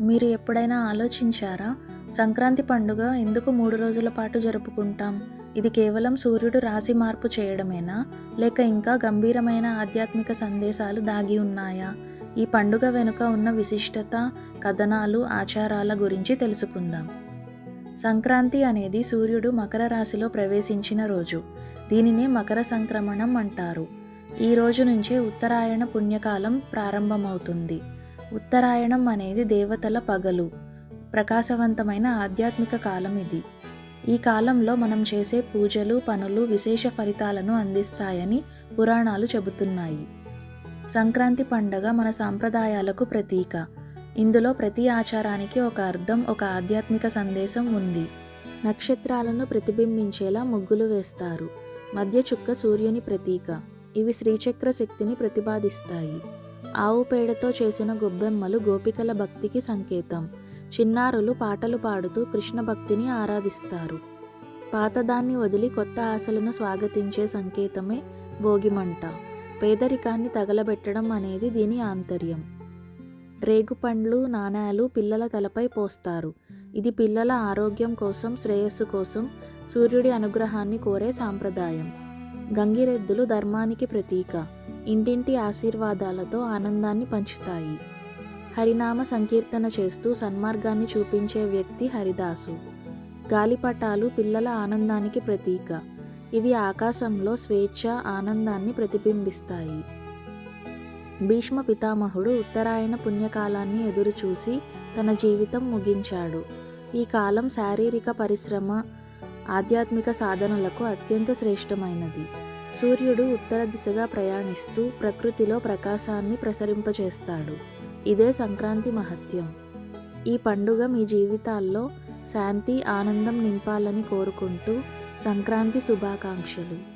మీరు ఎప్పుడైనా ఆలోచించారా? సంక్రాంతి పండుగ ఎందుకు మూడు రోజుల పాటు జరుపుకుంటాం? ఇది కేవలం సూర్యుడు రాశి మార్పు చేయడమేనా? లేక ఇంకా గంభీరమైన ఆధ్యాత్మిక సందేశాలు దాగి ఉన్నాయా? ఈ పండుగ వెనుక ఉన్న విశిష్టత కథనాలు ఆచారాల గురించి తెలుసుకుందాం. సంక్రాంతి అనేది సూర్యుడు మకర రాశిలో ప్రవేశించిన రోజు. దీనినే మకర సంక్రమణం అంటారు. ఈ రోజు నుంచే ఉత్తరాయణ పుణ్యకాలం ప్రారంభమవుతుంది. ఉత్తరాయణం అనేది దేవతల పగలు. ప్రకాశవంతమైన ఆధ్యాత్మిక కాలం ఇది. ఈ కాలంలో మనం చేసే పూజలు పనులు విశేష ఫలితాలను అందిస్తాయని పురాణాలు చెబుతున్నాయి. సంక్రాంతి పండగ మన సాంప్రదాయాలకు ప్రతీక. ఇందులో ప్రతి ఆచారానికి ఒక అర్థం ఒక ఆధ్యాత్మిక సందేశం ఉంది. నక్షత్రాలను ప్రతిబింబించేలా ముగ్గులు వేస్తారు. మధ్య చుక్క సూర్యుని ప్రతీక. ఇవి శ్రీచక్ర శక్తిని ప్రతిపాదిస్తాయి. ఆవు పేడతో చేసిన గొబ్బెమ్మలు గోపికల భక్తికి సంకేతం. చిన్నారులు పాటలు పాడుతూ కృష్ణ భక్తిని ఆరాధిస్తారు. పాతదాన్ని వదిలి కొత్త ఆశలను స్వాగతించే సంకేతమే భోగిమంట. పేదరికాన్ని తగలబెట్టడం అనేది దీని ఆంతర్యం. రేగుపండ్లు నాణేలు పిల్లల తలపై పోస్తారు. ఇది పిల్లల ఆరోగ్యం కోసం శ్రేయస్సు కోసం సూర్యుడి అనుగ్రహాన్ని కోరే సాంప్రదాయం. గంగిరెద్దులు ధర్మానికి ప్రతీక. ఇంటింటి ఆశీర్వాదాలతో ఆనందాన్ని పంచుతాయి. హరినామ సంకీర్తన చేస్తూ సన్మార్గాన్ని చూపించే వ్యక్తి హరిదాసు. గాలిపటాలు పిల్లల ఆనందానికి ప్రతీక. ఇవి ఆకాశంలో స్వేచ్ఛ ఆనందాన్ని ప్రతిబింబిస్తాయి. భీష్మ పితామహుడు ఉత్తరాయణ పుణ్యకాలాన్ని ఎదురుచూసి తన జీవితం ముగించాడు. ఈ కాలం శారీరక పరిశ్రమ ఆధ్యాత్మిక సాధనలకు అత్యంత శ్రేష్టమైనది. సూర్యుడు ఉత్తర దిశగా ప్రయాణిస్తూ ప్రకృతిలో ప్రకాశాన్ని ప్రసరింపచేస్తాడు. ఇదే సంక్రాంతి మహత్యం. ఈ పండుగ మీ జీవితాల్లో శాంతి ఆనందం నింపాలని కోరుకుంటూ సంక్రాంతి శుభాకాంక్షలు.